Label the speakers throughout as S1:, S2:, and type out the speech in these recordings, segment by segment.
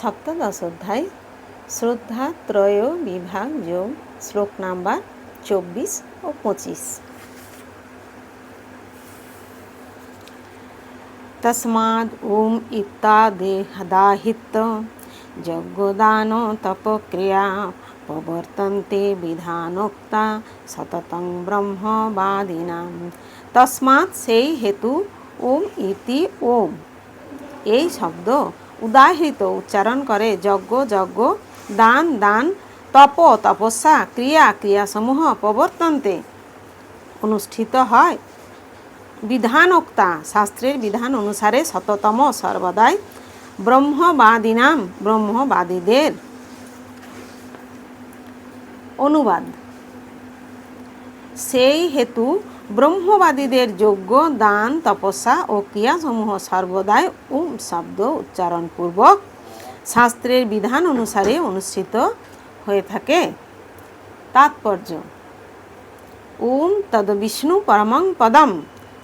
S1: সপ্তদশ অধ্যায় শ্রদ্ধা ত্রয় বিভাগ যোগ শ্লোক নাম্বার চব্বিশ ও পঁচিশ তসমাদ ওম ইত্যাদিহদাহিত যজ্ঞদান তপক্রিয়া প্রবর্তন্তে বিধানোক্তা সততং ব্রহ্মবাদিনাম তসমাৎ সেই হেতু ওম ইতি ওম এই শব্দ উদাহিত উচ্চারণ করে যজ্ঞ যজ্ঞ দান দান তপ তপস্যা ক্রিয়া ক্রিয়াসমূহ প্রবর্তন্তে অনুষ্ঠিত হয় বিধানোক্তা শাস্ত্রের বিধান অনুসারে শততম সর্বদাই ব্রহ্মবাদীনাম ব্রহ্মবাদীদের অনুবাদ সেই হেতু ব্রহ্মবাদীদের যোগ্য দান তপস্যা ও ক্রিয়াসমূহ সর্বদাই উম শব্দ উচ্চারণপূর্বক শাস্ত্রের বিধান অনুসারে অনুষ্ঠিত হয়ে থাকে তাৎপর্য উম তদ বিষ্ণু পরমং পদম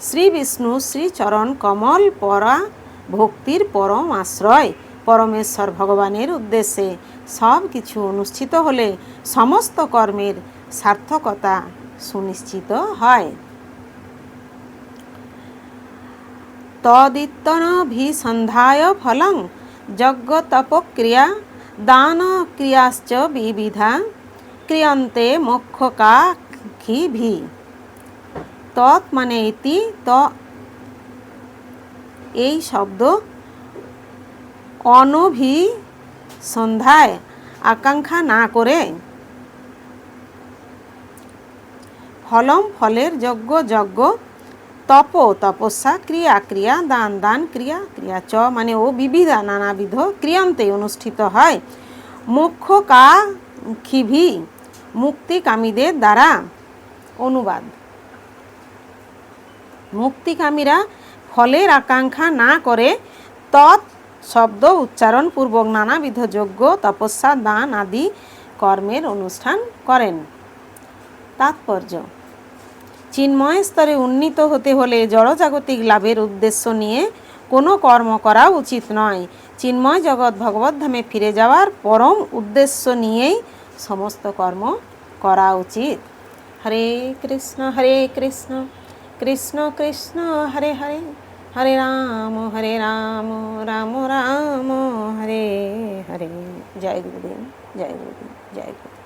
S1: শ্রী বিষ্ণু শ্রীচরণ কমল পরা ভক্তির পরম আশ্রয় পরমেশ্বর ভগবানের উদ্দেশ্যে সব কিছু অনুষ্ঠিত হলে সমস্ত কর্মের সার্থকতা সুনিশ্চিত হয় তদিত্তনভিসন্ধায় ফলং যজ্ঞতপক্রিয়া দানক্রিয়াশ্চ বিবিধা ক্রিয়ন্তে ভি তৎ মানে ইতি ত এই শব্দ সন্ধ্যায় আকাঙ্ক্ষা না করে ফলম ফলের যজ্ঞ যজ্ঞ তপ তপস্যা ক্রিয়া ক্রিয়া দান দান ক্রিয়া ক্রিয়া চ মানে ও বিবিধা নানাবিধ ক্রিয়ান্তে অনুষ্ঠিত হয় মুখ্য কা খিভি মুক্তিকামীদের দ্বারা অনুবাদ মুক্তিকামীরা ফলের আকাঙ্ক্ষা না করে তৎ শব্দ উচ্চারণ পূর্বক নানাবিধ যজ্ঞ তপস্যা দান আদি কর্মের অনুষ্ঠান করেন তাৎপর্য চিন্ময় স্তরে উন্নীত হতে হলে জড়জাগতিক লাভের উদ্দেশ্য নিয়ে কোনো কর্ম করা উচিত নয় চিন্ময় জগৎ ধামে ফিরে যাওয়ার পরম উদ্দেশ্য নিয়েই সমস্ত কর্ম করা উচিত হরে কৃষ্ণ হরে কৃষ্ণ কৃষ্ণ কৃষ্ণ হরে হরে হরে রাম হরে রাম রাম রাম হরে হরে জয় গুরুদেব জয় গুরুদেব জয় গুরুদেব